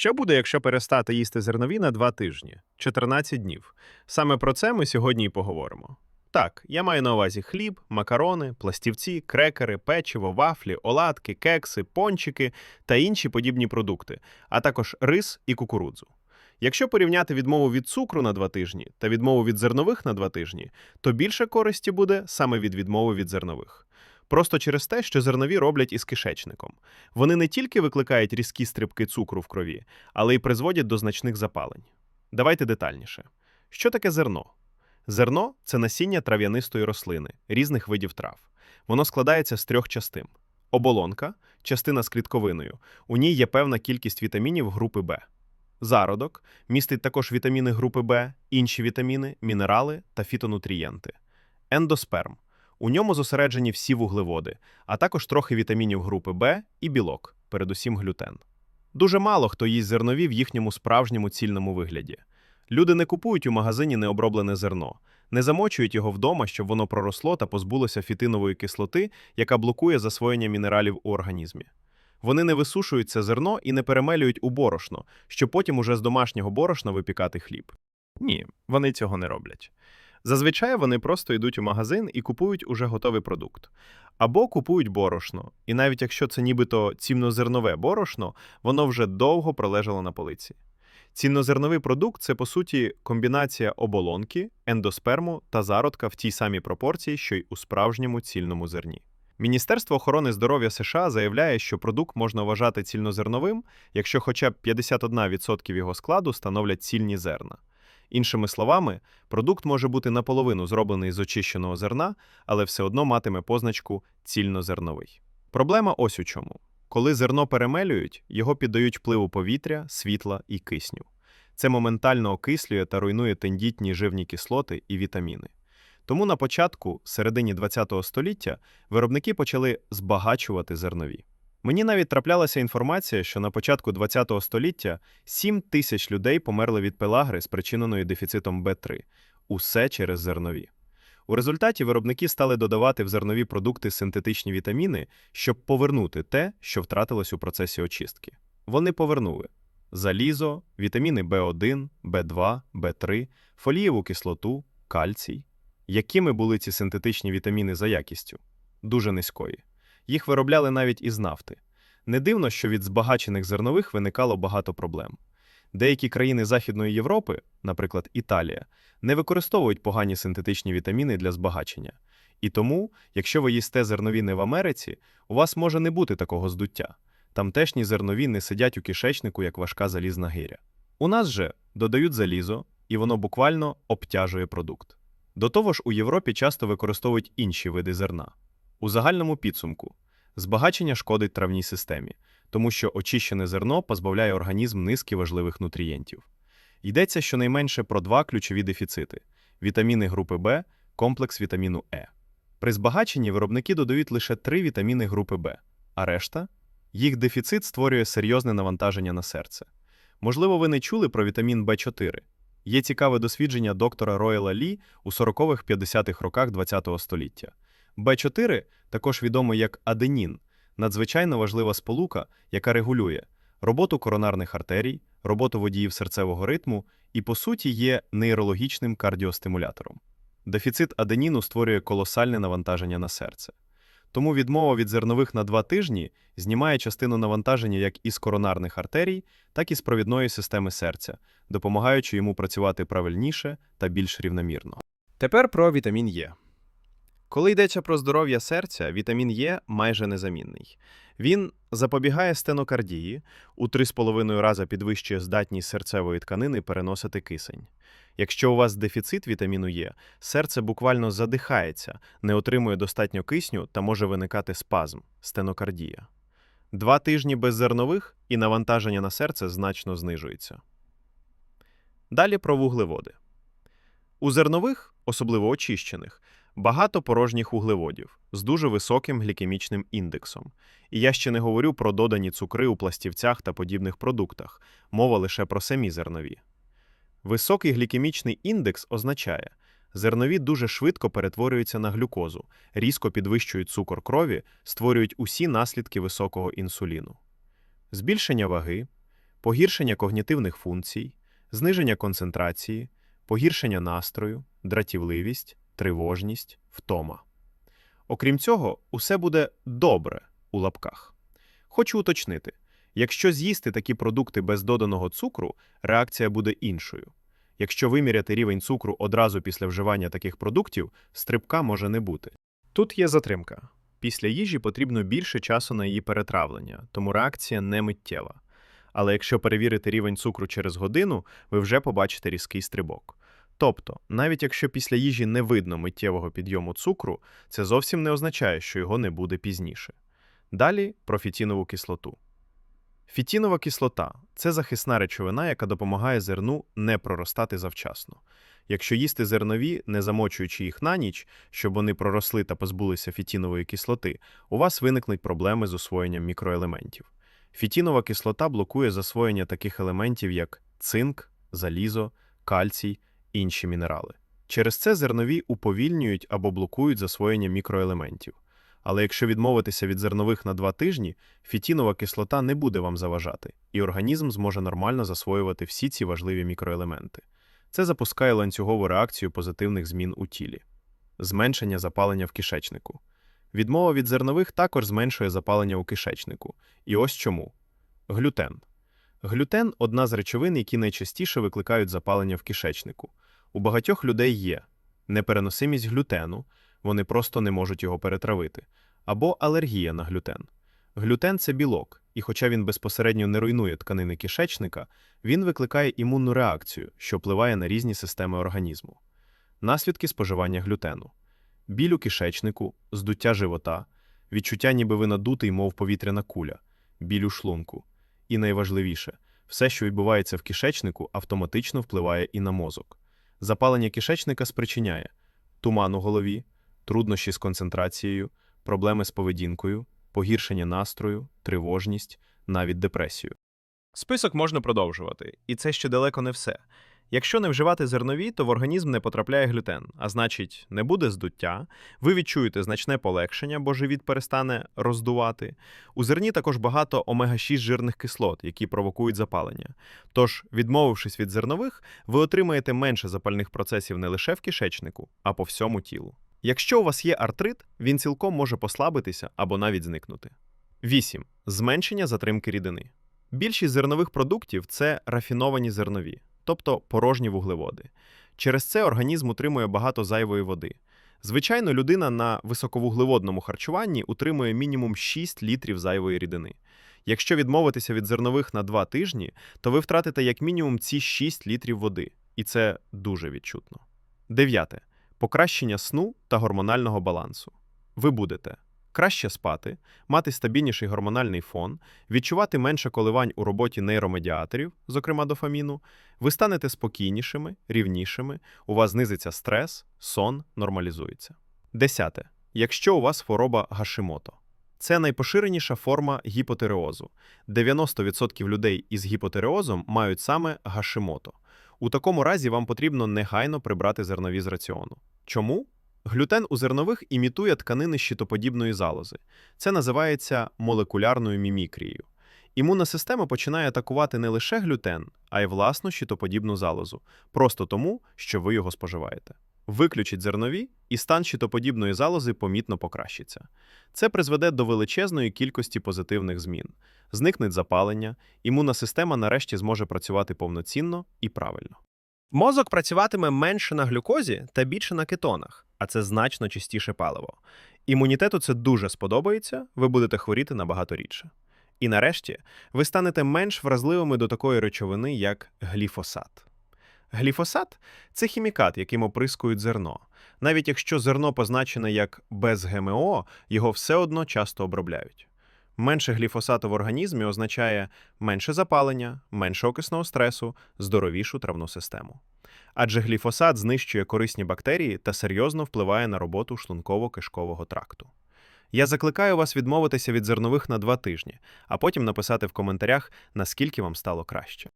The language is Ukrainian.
Що буде, якщо перестати їсти зернові на два тижні 14 днів? Саме про це ми сьогодні і поговоримо. Так, я маю на увазі хліб, макарони, пластівці, крекери, печиво, вафлі, оладки, кекси, пончики та інші подібні продукти, а також рис і кукурудзу. Якщо порівняти відмову від цукру на два тижні та відмову від зернових на два тижні, то більше користі буде саме від відмови від зернових. Просто через те, що зернові роблять із кишечником. Вони не тільки викликають різкі стрибки цукру в крові, але й призводять до значних запалень. Давайте детальніше. Що таке зерно? Зерно це насіння трав'янистої рослини, різних видів трав. Воно складається з трьох частин: оболонка, частина з клітковиною. У ній є певна кількість вітамінів групи Б. Зародок містить також вітаміни групи Б, інші вітаміни, мінерали та фітонутрієнти. Ендосперм. У ньому зосереджені всі вуглеводи, а також трохи вітамінів групи Б і білок, передусім глютен. Дуже мало хто їсть зернові в їхньому справжньому цільному вигляді. Люди не купують у магазині необроблене зерно, не замочують його вдома, щоб воно проросло та позбулося фітинової кислоти, яка блокує засвоєння мінералів у організмі. Вони не висушують це зерно і не перемелюють у борошно, щоб потім уже з домашнього борошна випікати хліб. Ні, вони цього не роблять. Зазвичай вони просто йдуть у магазин і купують уже готовий продукт. Або купують борошно, і навіть якщо це нібито ціннозернове борошно, воно вже довго пролежало на полиці. Ціннозерновий продукт це, по суті, комбінація оболонки, ендосперму та зародка в тій самій пропорції, що й у справжньому цільному зерні. Міністерство охорони здоров'я США заявляє, що продукт можна вважати цільнозерновим, якщо хоча б 51% його складу становлять цільні зерна. Іншими словами, продукт може бути наполовину зроблений з очищеного зерна, але все одно матиме позначку цільнозерновий. Проблема ось у чому. Коли зерно перемелюють, його піддають впливу повітря, світла і кисню. Це моментально окислює та руйнує тендітні живні кислоти і вітаміни. Тому на початку, середині ХХ століття, виробники почали збагачувати зернові. Мені навіть траплялася інформація, що на початку ХХ століття 7 тисяч людей померли від пелагри, спричиненої дефіцитом Б3. Усе через зернові. У результаті виробники стали додавати в зернові продукти синтетичні вітаміни, щоб повернути те, що втратилось у процесі очистки. Вони повернули залізо, вітаміни В1, В2, В3, фолієву кислоту, кальцій. Якими були ці синтетичні вітаміни за якістю? Дуже низької. Їх виробляли навіть із нафти. Не дивно, що від збагачених зернових виникало багато проблем. Деякі країни Західної Європи, наприклад, Італія, не використовують погані синтетичні вітаміни для збагачення. І тому, якщо ви їсте зернові не в Америці, у вас може не бути такого здуття. Тамтешні зернові не сидять у кишечнику, як важка залізна гиря. У нас же додають залізо, і воно буквально обтяжує продукт. До того ж, у Європі часто використовують інші види зерна. У загальному підсумку збагачення шкодить травній системі, тому що очищене зерно позбавляє організм низки важливих нутрієнтів. Йдеться щонайменше про два ключові дефіцити: вітаміни групи Б, комплекс вітаміну Е. При збагаченні виробники додають лише три вітаміни групи Б, а решта їх дефіцит створює серйозне навантаження на серце. Можливо, ви не чули про вітамін В4. Є цікаве дослідження доктора Роєла Лі у 40-х-50-х роках ХХ століття. Б4, також відомий як аденін, надзвичайно важлива сполука, яка регулює роботу коронарних артерій, роботу водіїв серцевого ритму і, по суті, є нейрологічним кардіостимулятором. Дефіцит аденіну створює колосальне навантаження на серце. Тому відмова від зернових на два тижні знімає частину навантаження як із коронарних артерій, так і з провідної системи серця, допомагаючи йому працювати правильніше та більш рівномірно. Тепер про вітамін Е. Коли йдеться про здоров'я серця, вітамін Е майже незамінний. Він запобігає стенокардії, у 3,5 рази підвищує здатність серцевої тканини переносити кисень. Якщо у вас дефіцит вітаміну Е, серце буквально задихається, не отримує достатньо кисню та може виникати спазм стенокардія. Два тижні без зернових і навантаження на серце значно знижується. Далі про вуглеводи. У зернових, особливо очищених, багато порожніх вуглеводів з дуже високим глікемічним індексом. І я ще не говорю про додані цукри у пластівцях та подібних продуктах, мова лише про самі зернові. Високий глікемічний індекс означає, зернові дуже швидко перетворюються на глюкозу, різко підвищують цукор крові, створюють усі наслідки високого інсуліну. Збільшення ваги, погіршення когнітивних функцій, зниження концентрації, погіршення настрою, дратівливість, тривожність, втома. Окрім цього, усе буде добре у лапках. Хочу уточнити: якщо з'їсти такі продукти без доданого цукру, реакція буде іншою. Якщо виміряти рівень цукру одразу після вживання таких продуктів, стрибка може не бути. Тут є затримка. Після їжі потрібно більше часу на її перетравлення, тому реакція не миттєва. Але якщо перевірити рівень цукру через годину, ви вже побачите різкий стрибок. Тобто, навіть якщо після їжі не видно миттєвого підйому цукру, це зовсім не означає, що його не буде пізніше. Далі про фітінову кислоту. Фітінова кислота це захисна речовина, яка допомагає зерну не проростати завчасно. Якщо їсти зернові, не замочуючи їх на ніч, щоб вони проросли та позбулися фітінової кислоти, у вас виникнуть проблеми з усвоєнням мікроелементів. Фітінова кислота блокує засвоєння таких елементів, як цинк, залізо, кальцій, інші мінерали. Через це зернові уповільнюють або блокують засвоєння мікроелементів. Але якщо відмовитися від зернових на два тижні, фітінова кислота не буде вам заважати, і організм зможе нормально засвоювати всі ці важливі мікроелементи. Це запускає ланцюгову реакцію позитивних змін у тілі. Зменшення запалення в кишечнику. Відмова від зернових також зменшує запалення у кишечнику. І ось чому. Глютен. Глютен одна з речовин, які найчастіше викликають запалення в кишечнику. У багатьох людей є непереносимість глютену, вони просто не можуть його перетравити, або алергія на глютен. Глютен це білок, і хоча він безпосередньо не руйнує тканини кишечника, він викликає імунну реакцію, що впливає на різні системи організму. Наслідки споживання глютену: біль у кишечнику, здуття живота, відчуття, ніби ви надутий, мов повітряна куля, біль у шлунку. І найважливіше, все, що відбувається в кишечнику, автоматично впливає і на мозок. Запалення кишечника спричиняє туман у голові, труднощі з концентрацією, проблеми з поведінкою, погіршення настрою, тривожність, навіть депресію. Список можна продовжувати, і це ще далеко не все. Якщо не вживати зернові, то в організм не потрапляє глютен, а значить, не буде здуття, ви відчуєте значне полегшення, бо живіт перестане роздувати. У зерні також багато омега-6 жирних кислот, які провокують запалення. Тож, відмовившись від зернових, ви отримаєте менше запальних процесів не лише в кишечнику, а по всьому тілу. Якщо у вас є артрит, він цілком може послабитися або навіть зникнути. 8. Зменшення затримки рідини. Більшість зернових продуктів це рафіновані зернові, тобто порожні вуглеводи. Через це організм утримує багато зайвої води. Звичайно, людина на високовуглеводному харчуванні утримує мінімум 6 літрів зайвої рідини. Якщо відмовитися від зернових на 2 тижні, то ви втратите як мінімум ці 6 літрів води, і це дуже відчутно. Дев'яте. Покращення сну та гормонального балансу. Ви будете краще спати, мати стабільніший гормональний фон, відчувати менше коливань у роботі нейромедіаторів, зокрема дофаміну, ви станете спокійнішими, рівнішими, у вас знизиться стрес, сон нормалізується. Десяте. Якщо у вас хвороба Гашимото. Це найпоширеніша форма гіпотереозу. 90% людей із гіпотереозом мають саме Гашимото. У такому разі вам потрібно негайно прибрати зернові з раціону. Чому? Глютен у зернових імітує тканини щитоподібної залози. Це називається молекулярною мімікрією. Імунна система починає атакувати не лише глютен, а й власну щитоподібну залозу, просто тому, що ви його споживаєте. Виключіть зернові, і стан щитоподібної залози помітно покращиться. Це призведе до величезної кількості позитивних змін. Зникне запалення, імунна система нарешті зможе працювати повноцінно і правильно. Мозок працюватиме менше на глюкозі та більше на кетонах, а це значно чистіше паливо. Імунітету це дуже сподобається, ви будете хворіти набагато рідше. І нарешті ви станете менш вразливими до такої речовини, як гліфосат. Гліфосат це хімікат, яким оприскують зерно. Навіть якщо зерно позначене як без ГМО, його все одно часто обробляють. Менше гліфосату в організмі означає менше запалення, менше окисного стресу, здоровішу травну систему. Адже гліфосат знищує корисні бактерії та серйозно впливає на роботу шлунково-кишкового тракту. Я закликаю вас відмовитися від зернових на два тижні, а потім написати в коментарях, наскільки вам стало краще.